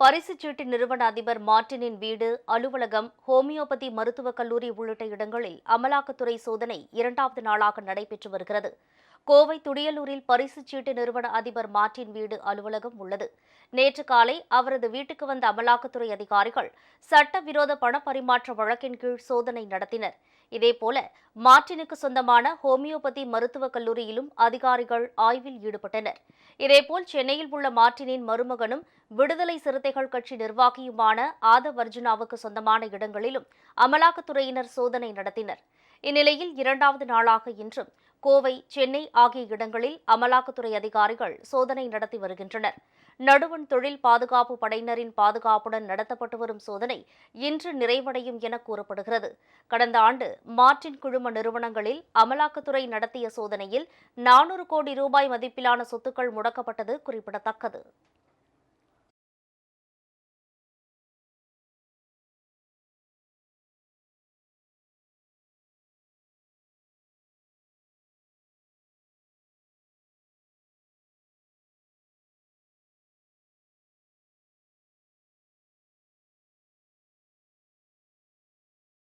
பரிசுச் சீட்டு நிறுவன அதிபர் மார்டினின் வீடு அலுவலகம் ஹோமியோபதி மருத்துவக் கல்லூரி உள்ளிட்ட இடங்களில் அமலாக்கத்துறை சோதனை இரண்டாவது நாளாக நடைபெற்று வருகிறது. கோவை துடியலூரில் பரிசுச் சீட்டு நிறுவன அதிபர் மார்டின் வீடு அலுவலகம் உள்ளது. நேற்று காலை அவரது வீட்டுக்கு வந்த அமலாக்கத்துறை அதிகாரிகள் சட்டவிரோத பணப்பரிமாற்ற வழக்கின் கீழ் சோதனை நடத்தினர். இதேபோல மார்டினுக்கு சொந்தமான ஹோமியோபதி மருத்துவக் கல்லூரியிலும் அதிகாரிகள் ஆய்வில் ஈடுபட்டனர். இதேபோல் சென்னையில் உள்ள மார்டினின் மருமகனும் விடுதலை சிறுத்தைகள் கட்சி நிர்வாகியுமான ஆதவ் அர்ஜுனாவுக்கு சொந்தமான இடங்களிலும் அமலாக்கத்துறையினர் சோதனை நடத்தினர். இந்நிலையில் இரண்டாவது நாளாக இன்றும் கோவை சென்னை ஆகிய இடங்களில் அமலாக்கத்துறை அதிகாரிகள் சோதனை நடத்தி வருகின்றனர். நடுவண் தொழில் பாதுகாப்பு படையினரின் பாதுகாப்புடன் நடத்தப்பட்டு வரும் சோதனை இன்று நிறைவடையும் என கூறப்படுகிறது. கடந்த ஆண்டு மார்டின் குழும நிறுவனங்களில் அமலாக்கத்துறை நடத்திய சோதனையில் நானூறு கோடி ரூபாய் மதிப்பிலான சொத்துக்கள் முடக்கப்பட்டது குறிப்பிடத்தக்கது.